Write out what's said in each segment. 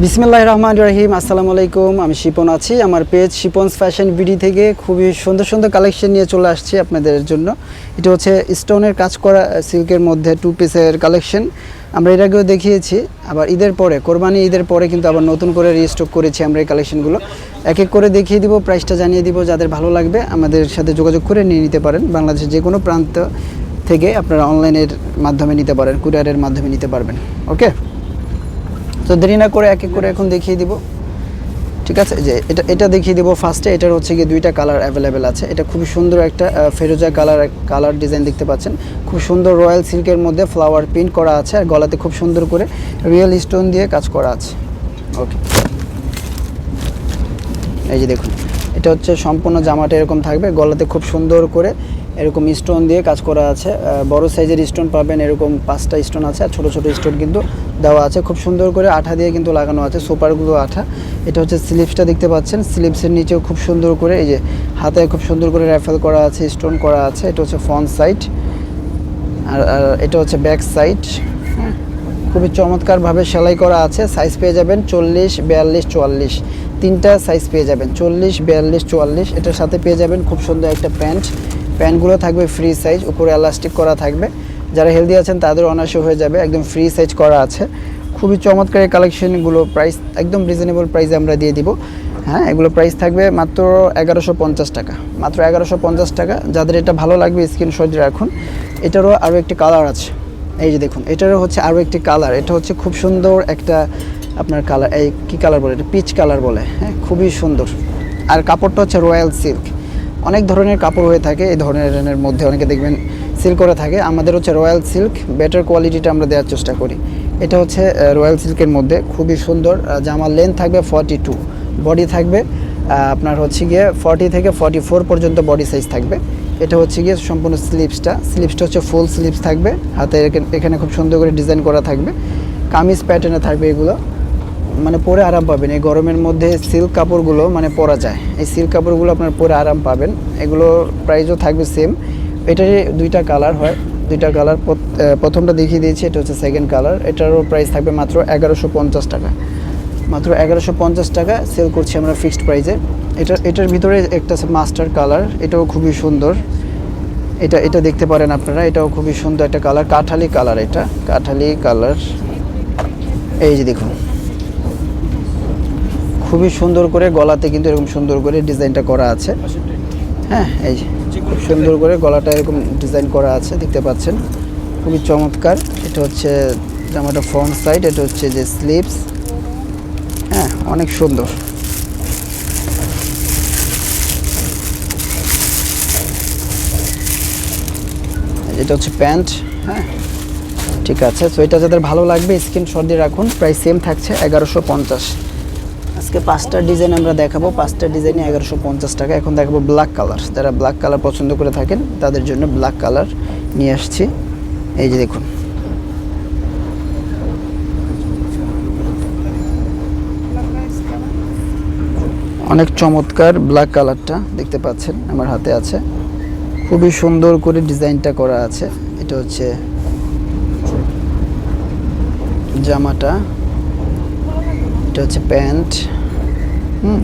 বিসমিল্লাহ রহমান রহিম আসসালামু আলাইকুম আমি শিপন আছি। আমার পেজ শিপনস ফ্যাশন বিডি থেকে খুবই সুন্দর সুন্দর কালেকশন নিয়ে চলে আসছি আপনাদের জন্য। এটা হচ্ছে স্টোনের কাজ করা সিল্কের মধ্যে টু পিসের কালেকশন। আমরা এর আগেও দেখিয়েছি, আবার ঈদের পরে, কোরবানি ঈদের পরে কিন্তু আবার নতুন করে রিস্টক করেছি আমরা এই কালেকশনগুলো। এক এক করে দেখিয়ে দিব প্রাইসটা জানিয়ে দিব, যাদের ভালো লাগবে আমাদের সাথে যোগাযোগ করে নিয়ে নিতে পারেন। বাংলাদেশের যে কোনো প্রান্ত থেকে আপনারা অনলাইনের মাধ্যমে নিতে পারেন কুরিয়ারের মাধ্যমে নিতে পারবেন। ওকে তো দেরি না করে এক এক করে এখন দেখিয়ে দিব। ঠিক আছে? যে এটা এটা দেখিয়ে দিব ফার্স্টে এটার হচ্ছে গিয়ে দুইটা কালার অ্যাভেলেবেল আছে। এটা খুবই সুন্দর একটা ফেরোজা কালার কালার ডিজাইন দেখতে পাচ্ছেন। খুব সুন্দর রয়্যাল সিল্কের মধ্যে ফ্লাওয়ার প্রিন্ট করা আছে আর গলাতে খুব সুন্দর করে রিয়েল স্টোন দিয়ে কাজ করা আছে। ওকে এই যে দেখুন, এটা হচ্ছে সম্পূর্ণ জামাটা এরকম থাকবে। গলাতে খুব সুন্দর করে এরকম স্টোন দিয়ে কাজ করা আছে। বড় সাইজের স্টোন পাবেন, এরকম পাঁচটা স্টোন আছে, আর ছোটো ছোটো স্টোন কিন্তু দেওয়া আছে। খুব সুন্দর করে আঠা দিয়ে কিন্তু লাগানো আছে, সুপারগুলো আঠা। এটা হচ্ছে স্লিপসটা দেখতে পাচ্ছেন। স্লিপসের নিচেও খুব সুন্দর করে এই যে হাতে খুব সুন্দর করে র্যাফেল করা আছে স্টোন করা আছে। এটা হচ্ছে ফ্রন্ট সাইড আর আর এটা হচ্ছে ব্যাক সাইড খুবই চমৎকারভাবে সেলাই করা আছে। সাইজ পেয়ে যাবেন চল্লিশ, বিয়াল্লিশ, চুয়াল্লিশ। তিনটা সাইজ পেয়ে যাবেন, চল্লিশ, বিয়াল্লিশ, চুয়াল্লিশ। এটার সাথে পেয়ে যাবেন খুব সুন্দর একটা প্যান্ট। প্যান্টগুলো থাকবে ফ্রি সাইজ উপরে এলাস্টিক করা থাকবে। যারা হেলদি আছেন, তাদের অনায়াসে হয়ে যাবে, একদম ফ্রি সাইজ করা আছে। খুবই চমৎকার এই কালেকশনগুলো প্রাইস একদম রিজনেবল প্রাইসে আমরা দিয়ে দিব। হ্যাঁ এগুলো প্রাইস থাকবে মাত্র এগারোশো পঞ্চাশ টাকা। মাত্র এগারোশো পঞ্চাশ টাকা। যাদের এটা ভালো লাগবে স্ক্রিনশট রাখুন। এটারও আরও একটি কালার আছে। এই যে দেখুন, এটারও হচ্ছে আরও একটি কালার এটা হচ্ছে খুব সুন্দর একটা আপনার কালার এই কী কালার বলে? এটা পিচ কালার বলে। হ্যাঁ খুবই সুন্দর। আর কাপড়টা হচ্ছে রয়্যাল সিল্ক অনেক ধরনের কাপড় হয়ে থাকে, এই ধরনের মধ্যে অনেকে দেখবেন সিল্ক করে থাকে। আমাদের হচ্ছে রয়্যাল সিল্ক, বেটার কোয়ালিটিটা আমরা দেওয়ার চেষ্টা করি। এটা হচ্ছে রয়্যাল সিল্কের মধ্যে, খুবই সুন্দর জামার লেন্থ থাকবে ফর্টি টু বডি থাকবে আপনার হচ্ছে গিয়ে ফর্টি থেকে ফর্টি ফোর পর্যন্ত বডি সাইজ থাকবে। এটা হচ্ছে গিয়ে সম্পূর্ণ স্লিপসটা স্লিপসটা হচ্ছে ফুল স্লিপস থাকবে, হাতে এখানে- এখানে খুব সুন্দর করে ডিজাইন করা থাকবে। কামিজ প্যাটার্নে থাকবে এগুলো। মানে পরে আরাম পাবেন। এই গরমের মধ্যে সিল্ক কাপড়গুলো মানে পরা যায়। এই সিল্ক কাপড়গুলো আপনার পরে আরাম পাবেন। এগুলো প্রাইসও থাকবে সেম এটারই দুইটা কালার হয়। দুইটা কালার প্রথমটা দেখিয়ে দিয়েছি, এটা হচ্ছে সেকেন্ড কালার এটারও প্রাইস থাকবে মাত্র এগারোশো পঞ্চাশ টাকা। মাত্র এগারোশো পঞ্চাশ টাকা সেল করছি আমরা ফিক্সড প্রাইসে এটা, এটার ভিতরে একটা মাস্টার কালার এটাও খুবই সুন্দর। এটা এটা দেখতে পারেন আপনারা। এটাও খুবই সুন্দর একটা কালার কাঠালি কালার এটা। কাঠালি কালার এই যে দেখুন। খুবই সুন্দর করে গলাতে কিন্তু এরকম সুন্দর করে ডিজাইনটা করা আছে। হ্যাঁ এই খুব সুন্দর করে গলাটা এরকম ডিজাইন করা আছে দেখতে পাচ্ছেন। খুবই চমৎকার। এটা হচ্ছে জামাটা ফ্রন্ট সাইড এটা হচ্ছে যে স্লিপস হ্যাঁ অনেক সুন্দর। এটা হচ্ছে প্যান্ট হ্যাঁ ঠিক আছে। সো এটা যাদের ভালো লাগবে স্ক্রিনশট দিয়ে রাখুন। প্রাইস সেম থাকছে এগারোশো পঞ্চাশ। আজকে পাঁচটা ডিজাইন আমরা দেখাবো। পাঁচটা ডিজাইনে এগারোশো পঞ্চাশ টাকা। এখন দেখাবো ব্ল্যাক কালার যারা ব্ল্যাক কালার পছন্দ করে থাকেন, তাদের জন্য ব্ল্যাক কালার নিয়ে আসছি। এই যে দেখুন। অনেক চমৎকার ব্ল্যাক কালারটা দেখতে পাচ্ছেন, আমার হাতে আছে। খুবই সুন্দর করে ডিজাইনটা করা আছে। এটা হচ্ছে জামাটা। এটা হচ্ছে প্যান্ট। হুম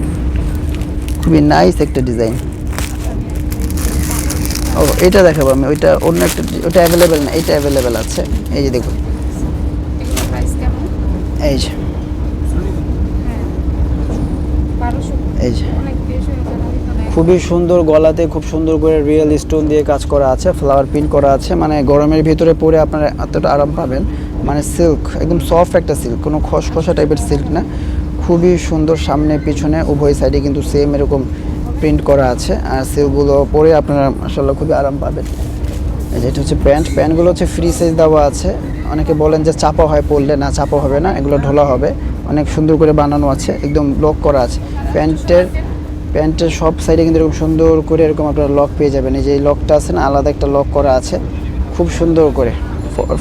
খুবই নাইস একটা ডিজাইন ও এটা দেখাবো আমি ওইটা অন্য একটা ওটা অ্যাভেলেবেল না এটা অ্যাভেলেবেল আছে। এই যে দেখুন। এই যে। এই যে অনেক বেশি হয়ে গেল এখানে খুবই সুন্দর গলাতে খুব সুন্দর করে রিয়েল স্টোন দিয়ে কাজ করা আছে ফ্লাওয়ার প্রিন্ট করা আছে মানে গরমের ভিতরে পরে আপনারা এতটা আরাম পাবেন। মানে সিল্ক একদম সফট একটা সিল্ক কোনো খসখসা টাইপের সিল্ক না। খুবই সুন্দর সামনে পিছনে, উভয় সাইডে কিন্তু সেম এরকম প্রিন্ট করা আছে। আর সিল্কগুলো পরে আপনারা আসলে খুবই আরাম পাবেন। যেটা হচ্ছে প্যান্ট প্যান্টগুলো হচ্ছে ফ্রি সাইজ দেওয়া আছে। অনেকে বলেন যে চাপা হয় পরলে, না, চাপা হবে না, এগুলো ঢোলা হবে। অনেক সুন্দর করে বানানো আছে, একদম লক করা আছে। প্যান্টের প্যান্টের সব সাইডে কিন্তু এরকম সুন্দর করে এরকম আপনারা লক পেয়ে যাবেন। এই যে এই লকটা আছে না, আলাদা একটা লক করা আছে। খুব সুন্দর করে।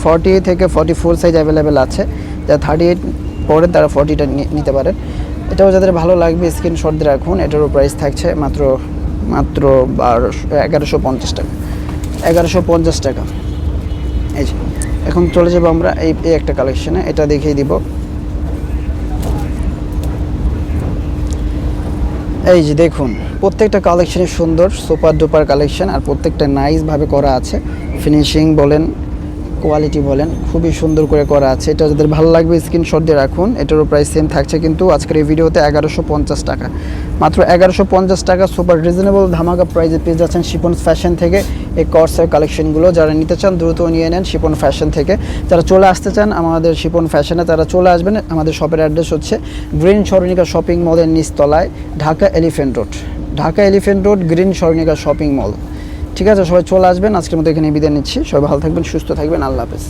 ফর্টি থেকে ফর্টি ফোর সাইজ অ্যাভেলেবেল আছে। যারা থার্টি এইট পরে তারা ফর্টিটা নিতে পারেন। এটাও যাদের ভালো লাগবে স্ক্রিনশট দিয়ে রাখুন। এটারও প্রাইস থাকছে মাত্র মাত্র বারোশো এগারোশো পঞ্চাশ টাকা। এগারোশো পঞ্চাশ টাকা। এই যে, এখন চলে যাব আমরা এই একটা কালেকশনে এটা দেখিয়ে দিব। এই যে দেখুন, প্রত্যেকটা কালেকশনই সুন্দর সুপার ডুপার কালেকশন আর প্রত্যেকটা নাইসভাবে করা আছে। ফিনিশিং বলেন কোয়ালিটি বলেন, খুবই সুন্দর করে করা আছে। এটা যাদের ভালো লাগবে স্ক্রিনশট দিয়ে রাখুন। এটারও প্রাইস সেম থাকছে কিন্তু আজকের এই ভিডিওতে এগারোশো পঞ্চাশ টাকা। মাত্র এগারোশো পঞ্চাশ টাকা সুপার রিজনেবল ধামাকা প্রাইজে পেয়ে যাচ্ছেন শিপন ফ্যাশন থেকে এই কর্সের কালেকশনগুলো যারা নিতে চান, দ্রুত নিয়ে নেন শিপন ফ্যাশন থেকে। যারা চলে আসতে চান, আমাদের শিপন ফ্যাশনে তারা চলে আসবেন। আমাদের শপের অ্যাড্রেস হচ্ছে গ্রিন স্মরণিকা শপিং মলের নিচতলায়, Dhaka Elephant Road. Dhaka Elephant Road, green Smaranika shopping mall ঠিক আছে, সবাই চলে আসবেন। আজকের মতো এখানে বিদায় নিচ্ছি। সবাই ভালো থাকবেন, সুস্থ থাকবেন। আল্লাহ হাফেজ।